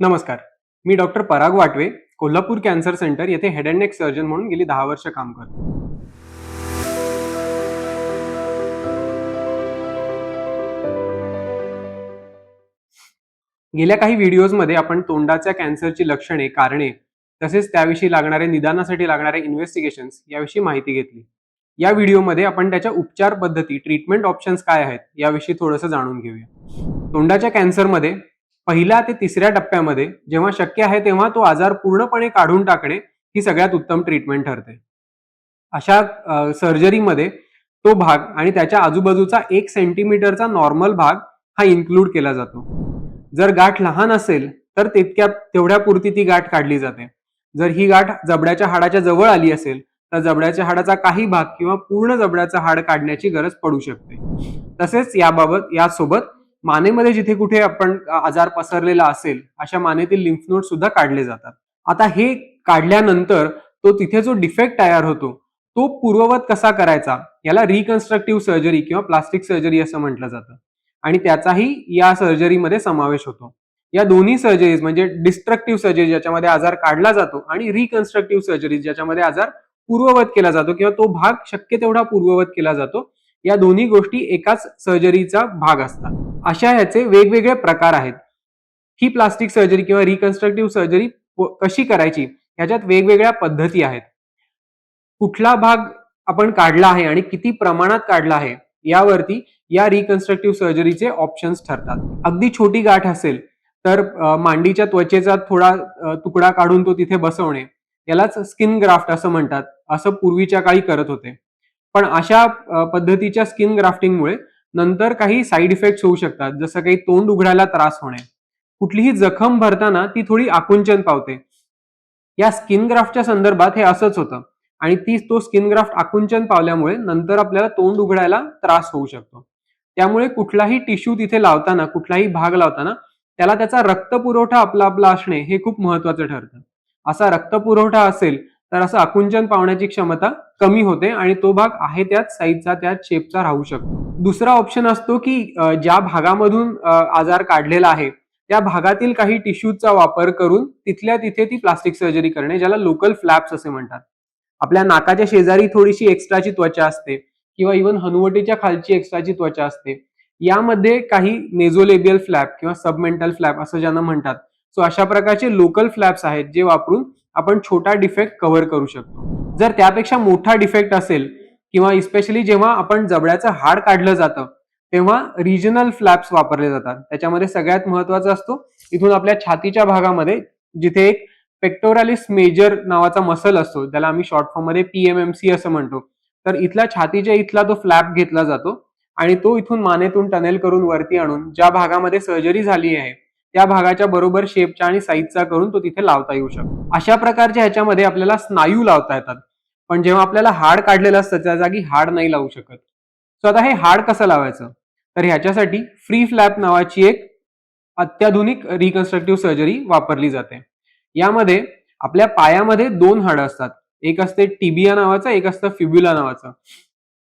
नमस्कार. मी doctor Parag Watwe Kolhapur cancer centre येथे head and neck surgeon म्हणून गेली दहा वर्ष काम करतो. गेल्या काही व्हिडिओजमध्ये आपण तोंडाच्या कॅन्सरची लक्षणे कारणे तसेच त्याविषयी लागणारे निदानासाठी लागणारे इन्व्हेस्टिगेशन्स याविषयी माहिती घेतली. या व्हिडिओमध्ये आपण त्याच्या उपचार पद्धती ट्रीटमेंट ऑप्शन्स काय आहेत याविषयी थोडंसं जाणून घेऊया. तोंडाच्या कॅन्सरमध्ये पहिल्या ते तिसऱ्या टप्प्यामध्ये जेव्हा शक्य आहे तेव्हा तो आजार पूर्णपणे काढून टाकणे ही सगळ्यात उत्तम ट्रीटमेंट ठरते. अशा सर्जरीमध्ये तो भाग आणि त्याच्या आजूबाजूचा एक सेंटीमीटरचा नॉर्मल भाग हा इन्क्लूड केला जातो. जर गाठ लहान असेल तर तितक्या तेवढ्या पुरती ती गाठ काढली जाते. जर ही गाठ जबड्याच्या हाडाच्या जवळ आली असेल तर जबड्याच्या हाडाचा काही भाग किंवा पूर्ण जबड्याचं हाड काढण्याची गरज पडू शकते. तसेच याबाबत यासोबत मानेमध्ये जिथे कुठे आपण आजार पसरलेला असेल अशा मानेतील लिम्फ नोड सुद्धा काढले जातात. आता हे काढल्यानंतर तो तिथे जो डिफेक्ट तयार होतो तो पूर्ववत कसा करायचा? याला रिकन्स्ट्रक्टिव्ह सर्जरी किंवा प्लास्टिक सर्जरी असं म्हटलं जातं. आणि त्याचाही या सर्जरीमध्ये समावेश होतो. या दोन्ही सर्जरीज म्हणजे डिस्ट्रक्टिव्ह सर्जरी ज्याच्यामध्ये आजार काढला जातो आणि रिकन्स्ट्रक्टिव्ह सर्जरी ज्याच्यामध्ये आजार पूर्ववत केला जातो किंवा तो भाग शक्य तेवढा पूर्ववत केला जातो या दोन्ही गोष्टी एकाच सर्जरीचा भाग असतात. अशा ह्याचे वेगवेगळे प्रकार आहेत. ही प्लास्टिक सर्जरी किंवा रिकन्स्ट्रक्टिव्ह सर्जरी कशी करायची? ह्याच्यात वेगवेगळ्या पद्धती आहेत. कुठला भाग आपण काढला आहे आणि किती प्रमाणात काढला आहे यावरती या रिकन्स्ट्रक्टिव्ह सर्जरीचे ऑप्शन्स ठरतात. अगदी छोटी गाठ असेल तर मांडीच्या त्वचेचा थोडा तुकडा काढून तो तिथे बसवणे यालाच स्किन ग्राफ्ट असं म्हणतात असं पूर्वीच्या काळी करत होते. पण अशा पद्धतीच्या स्किन ग्राफ्टिंगमुळे नंतर काही साईड इफेक्ट्स होऊ शकतात. जसं काही तोंड उघडायला त्रास होणे. कुठलीही जखम भरताना ती थोडी आकुंचन पावते. या स्किन ग्राफ्टच्या संदर्भात हे असंच होतं. आणि ती तो स्किन ग्राफ्ट आकुंचन पावल्यामुळे नंतर आपल्याला तोंड उघडायला त्रास होऊ शकतो. त्यामुळे कुठलाही टिश्यू तिथे लावताना कुठलाही भाग लावताना त्याला त्याचा रक्तपुरवठा आपला आपला असणे हे खूप महत्वाचं ठरतं. असा रक्तपुरवठा असेल तर असं आकुंचन पावण्याची क्षमता कमी होते आणि तो भाग आहे त्याच साईजचा त्याच शेपचा राहू शकतो. दुसरा ऑप्शन असतो की ज्या भागामधून आजार काढलेला आहे त्या भागातील काही टिश्यूजचा वापर करून तिथल्या तिथे ती प्लास्टिक सर्जरी करणे ज्याला लोकल फ्लॅप्स असे म्हणतात. आपल्या नाकाच्या शेजारी थोडीशी एक्स्ट्राची त्वचा असते किंवा इव्हन हनुवटीच्या खालची एक्स्ट्राची त्वचा असते. यामध्ये काही नेझोलेबियल फ्लॅप किंवा सबमेंटल फ्लॅप असं ज्यांना म्हणतात. सो अशा प्रकारचे लोकल फ्लॅप्स आहेत जे वापरून आपण छोटा डिफेक्ट कव्हर करू शकतो. जर त्यापेक्षा मोठा डिफेक्ट असेल किंवा इस्पेशली जेव्हा आपण जबड्याचं हाड काढलं जातं तेव्हा रिजनल फ्लॅप्स वापरले जातात. त्याच्यामध्ये सगळ्यात महत्त्वाचा असतो इथून आपल्या छातीच्या भागामध्ये जिथे एक पेक्टोरालिस मेजर नावाचा मसल असतो ज्याला आम्ही शॉर्ट फॉर्ममध्ये पीएमएमसी असं म्हणतो. तर इथला छातीच्या इथला तो फ्लॅप घेतला जातो आणि तो इथून मानेतून टनेल करून वरती आणून ज्या भागामध्ये सर्जरी झाली आहे त्या भागाच्या बरोबर शेपच्या आणि साईजचा करून तो तिथे लावता येऊ शकतो. अशा प्रकारच्या ह्याच्यामध्ये आपल्याला स्नायू लावता येतात. पण जेव्हा आपल्याला हाड काढलेलं असतं त्या जागी हाड नाही लावू शकत. सो आता हे हाड कसं लावायचं? तर ह्याच्यासाठी फ्री फ्लॅप नावाची एक अत्याधुनिक रिकन्स्ट्रक्टिव्ह सर्जरी वापरली जाते. यामध्ये आपल्या पायामध्ये दोन हाडं असतात. एक असते टिबिया नावाचं एक असतं फिब्युला नावाचं.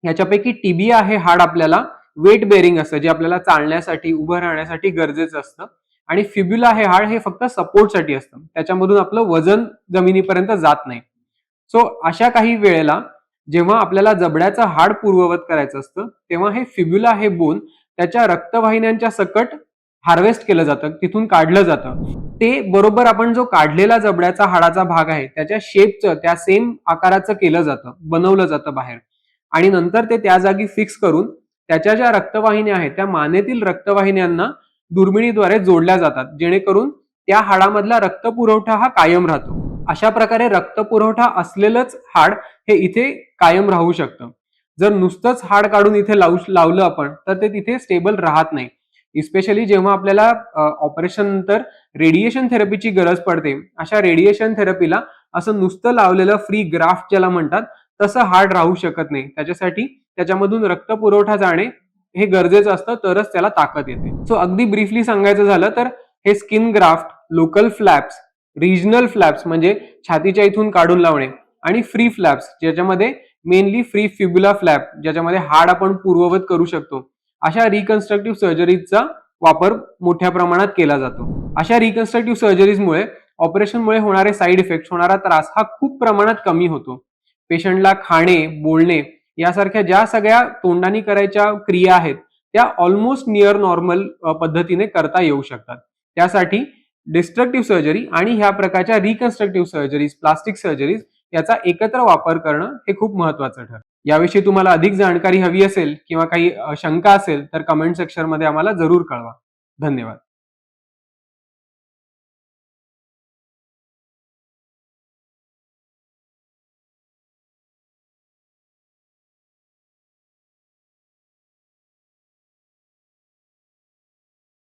ह्याच्यापैकी टिबिया हे हाड आपल्याला वेट बेरिंग असतं जे आपल्याला चालण्यासाठी उभं राहण्यासाठी गरजेचं असतं. आणि फिब्युला हे हाड हे फक्त सपोर्टसाठी असतं. त्याच्यामधून आपलं वजन जमिनीपर्यंत जात नाही. सो अशा काही वेळेला जेव्हा आपल्याला जबड्याचं हाड पूर्ववत करायचं असतं तेव्हा हे फिब्युला हे बोन त्याच्या रक्तवाहिन्यांच्या सकट हार्वेस्ट केलं जातं तिथून काढलं जातं. ते बरोबर आपण जो काढलेला जबड्याचा हाडाचा भाग आहे त्याच्या शेपचं त्या सेम आकाराचं केलं जातं बनवलं जातं बाहेर. आणि नंतर ते त्या जागी फिक्स करून त्याच्या ज्या रक्तवाहिन्या आहेत त्या मानेतील रक्तवाहिन्यांना दुर्मिणीद्वारे जोडल्या जातात. जेणेकरून त्या हाडामधला रक्तपुरवठा हा कायम राहतो. अशा प्रकारे रक्तपुरवठा असलेलंच हाड हे इथे कायम राहू शकतं. जर नुसतंच हाड काढून इथे लावू लावलं आपण तर ते तिथे स्टेबल राहत नाही. इस्पेशली जेव्हा आपल्याला ऑपरेशन नंतर रेडिएशन थेरपीची गरज पडते अशा रेडिएशन थेरपीला असं नुसतं लावलेलं फ्री ग्राफ्ट ज्याला म्हणतात तसं हार्ड राहू शकत नाही. त्याच्यासाठी त्याच्यामधून रक्त पुरवठा जाणे हे गरजेचं असतं तरच त्याला ताकद येते. सो अगदी ब्रीफली सांगायचं झालं तर हे skin graft local flaps regional flaps म्हणजे छातीच्या इथून काढून लावणे आणि फ्री फ्लॅप्स ज्याच्यामध्ये मेनली फ्री फिब्युला फ्लॅप ज्याच्यामध्ये हाड आपण पूर्ववत करू शकतो. अशा रिकन्स्ट्रक्टिव्ह सर्जरीजचा वापर मोठ्या प्रमाणात केला जातो. अशा रिकन्स्ट्रक्टिव्ह सर्जरीजमुळे ऑपरेशनमुळे होणारे साईड इफेक्ट होणारा त्रास हा खूप प्रमाणात कमी होतो. पेशंटला खाणे बोलणे यासारख्या ज्या सगळ्या तोंडाने करायच्या क्रिया आहेत त्या ऑलमोस्ट नियर नॉर्मल पद्धतीने करता येऊ शकतात. त्यासाठी डिस्ट्रक्टिव्ह सर्जरी आणि ह्या प्रकारच्या रिकन्स्ट्रक्टिव्ह सर्जरीज प्लास्टिक सर्जरीज याचा एकत्र वापर करणं हे खूप महत्वाचं ठरतं. याविषयी तुम्हाला अधिक जाणकारी हवी असेल किंवा काही शंका असेल तर कमेंट सेक्शनमध्ये आम्हाला जरूर कळवा. धन्यवाद.